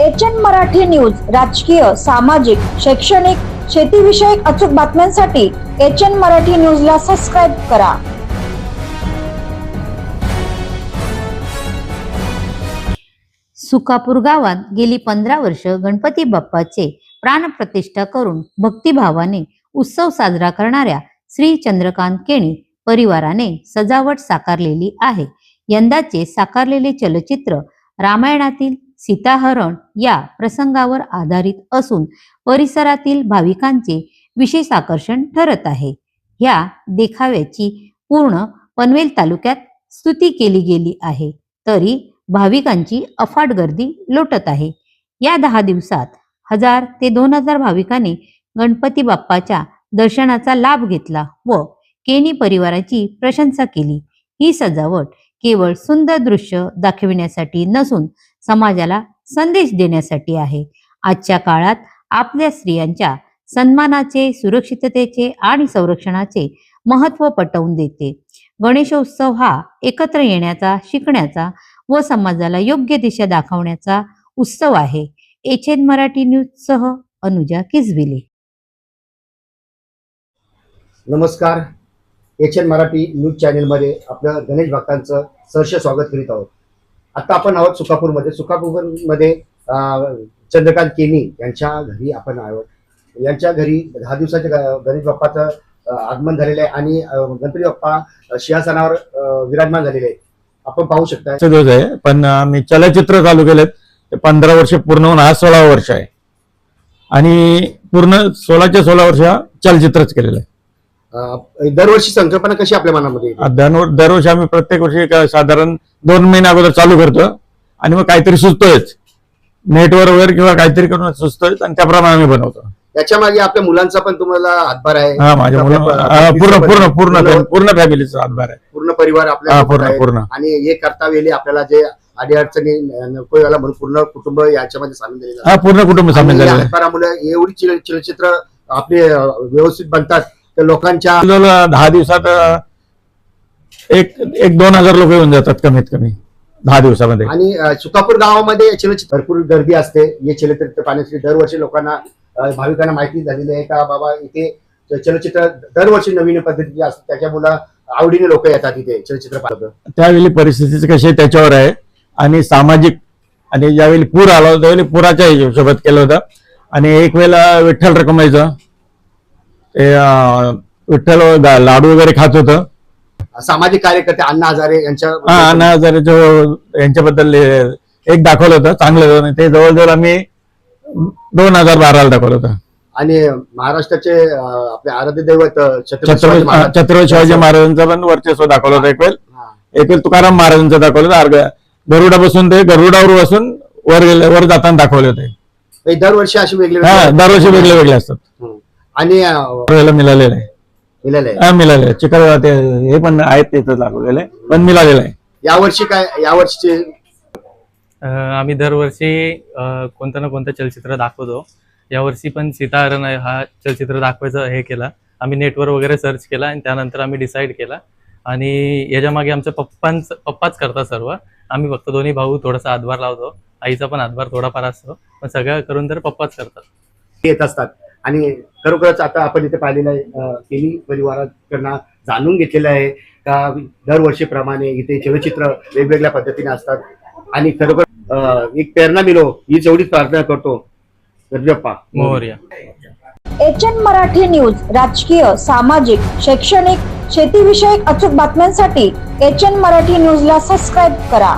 H N Marathi news राजकीय सामाजिक शैक्षणिक शेतीविषयक अचूक बातम्यांसाठी एच एन मराठी न्यूजला सबस्क्राईब करा. सुकापूर गावात गेली पंधरा वर्ष गणपती बाप्पाचे प्राणप्रतिष्ठा करून भक्तिभावाने उत्सव साजरा करणाऱ्या श्री चंद्रकांत केणी परिवाराने सजावट साकारलेली आहे. यंदाचे साकारलेले चलचित्र रामायणातील सीताहरण या प्रसंगावर आधारित असून परिसरातील भाविकांचे विशेष आकर्षण ठरत आहे. ह्या देखाव्याची पूर्ण पनवेल तालुक्यात स्तुती केली गेली आहे. तरी भाविकांची अफाट गर्दी लोटत आहे. या दहा दिवसात हजार ते दोन हजार भाविकांनी गणपती बाप्पाच्या दर्शनाचा लाभ घेतला व केनी परिवाराची प्रशंसा केली. ही सजावट केवळ सुंदर दृश्य दाखविण्यासाठी नसून समाजाला संदेश देण्यासाठी आहे. आजच्या काळात आपल्या स्त्रियांच्या सन्मानाचे सुरक्षिततेचे आणि संरक्षणाचे महत्त्व पटवून देते. गणेशोत्सव हा एकत्र येण्याचा शिकण्याचा व समाजाला योग्य दिशा दाखवण्याचा उत्सव आहे. एच एन मराठी न्यूज सह अनुजा किसबिले नमस्कार. एच एन मराठी न्यूज चॅनेलमध्ये आपलं गणेश भक्तांचं सहर्ष स्वागत करीत आहोत. आता आपण आहोत सुकापूरमध्ये सुकापूरमध्ये चंद्रकांत केनी यांच्या घरी आपण आहोत. यांच्या घरी दहा दिवसाच्या गणेश बाप्पाचं आगमन झालेलं आहे आणि गणपती बाप्पा सिंहासनावर विराजमान झालेले आहेत. आपण पाहू शकता दिवस आहे पण मी चलचित्र चालू केलेत ते पंधरा वर्ष पूर्ण होऊन हा सोळा वर्ष आहे. आणि पूर्ण सोळाच्या सोळा वर्ष हा चलचित्रच केलेलं आहे. दरवर्षी संकल्पना कशी आपल्या मनामध्ये येते? दरवर्षी आम्ही प्रत्येक वर्षी एक साधारण दोन महिने अगोदर चालू करतो आणि मग काहीतरी सुचतोयच. नेटवर वगैरे किंवा काहीतरी करून सुचतोय आणि त्याप्रमाणे आम्ही बनवतो. त्याच्यामागे आपल्या मुलांचा पण तुम्हाला हातभार आहे? हा माझ्या मुलं हा, पूर्ण पूर्ण पूर्ण पूर्ण- पूर्ण फॅमिलीचा हातभार आहे. पूर्ण परिवार हा आपल्या पूर्ण. पूर्ण. आणि हे करता वेळी आपल्याला जे अडीअडचणी नको याला म्हणून पूर्ण कुटुंब याच्यामध्ये सामील झालेलं हा पूर्ण कुटुंब सामील झालेलं आहे. हातभारामुळे एवढी चिल- चलचित्र आपले अं, व्यवस्थित बनतात तर लोकांच्या दहा दिवसात एक एक दोन हजार लोक येऊन जातात कमीत कमी दहा दिवसामध्ये. आणि सुकापूर गावामध्ये चलचित्र भरपूर गर्दी असते. हे चलचित्र पाहण्यासाठी दरवर्षी लोकांना भाविकांना माहिती झालेली आहे का बाबा इथे चलचित्र दरवर्षी नवीन पद्धतीचे असतात त्याच्यामुळे आवडीने लोक येतात इथे चलचित्र पाहतात त्यावेळी परिस्थिती कशी आहे त्याच्यावर आहे. आणि सामाजिक आणि ज्यावेळी पूर आला होता त्यावेळी पुराच्या हिशोबात केलं होतं. आणि एक वेळेला विठ्ठल रकमायचं ते विठ्ठल लाडू वगैरे खात होतं. सामाजिक कार्यकर्ते अण्णा हजारे यांच्या हा अण्णा हजारेचं यांच्याबद्दल एक दाखवलं होतं चांगलं ते जवळजवळ आम्ही दोन हजार बाराला दाखवलं होतं. आणि महाराष्ट्राचे आपले आराध्य दैवत छत्रपती शिवाजी महाराजांचं पण वर्चस्व दाखवलं होतं एक वेळ हा. एक वेळ तुकाराम महाराजांचं दाखवलं होतं. अर्ग- गरुडा बसून ते गरुडावर बसून वर गेले वर जाताना दाखवले होते. दरवर्षी अशी वेगळी दरवर्षी वेगळे वेगळे असतात. आणि मिळालेलं आहे. आहे हा मिळालेलं आहे चिखल ते हे पण आहेत तिथं दाखवलेले पण मिळालेलं आहे. यावर्षी काय यावर्षीचे अ, आम्ही दरवर्षी अ, कोणतं ना कोणतं चलचित्र दाखवतो. यावर्षी पण सीताहरण आहे हा चलचित्र दाखवायचं हे केला. आम्ही नेटवर वगैरे सर्च केला आणि त्यानंतर आम्ही डिसाईड केला. आणि याच्या मागे आमच्या पप्पांच पप्पाच करतात सर्व. आम्ही फक्त दोन्ही भाऊ थोडासा हातभार लावतो. आईचा पण हातभार थोडाफार असतो. पण सगळं करून तर पप्पाच करतात. येत असतात. आणि खरोखरच आता आपण इथे पाहिलेलं आहे तिन्ही परिवाराकडनं जाणून घेतलेलं आहे का दरवर्षीप्रमाणे इथे चलचित्र वेगवेगळ्या पद्धतीने असतात. आणि खरोखर एक प्रेरणा मिळो हीच एवढीच प्रार्थना करतो. Mohariya H N Marathi news राजकीय सामाजिक शैक्षणिक शेतीविषयक अचूक बातम्यांसाठी एच एन मराठी न्यूजला सबस्क्राईब करा.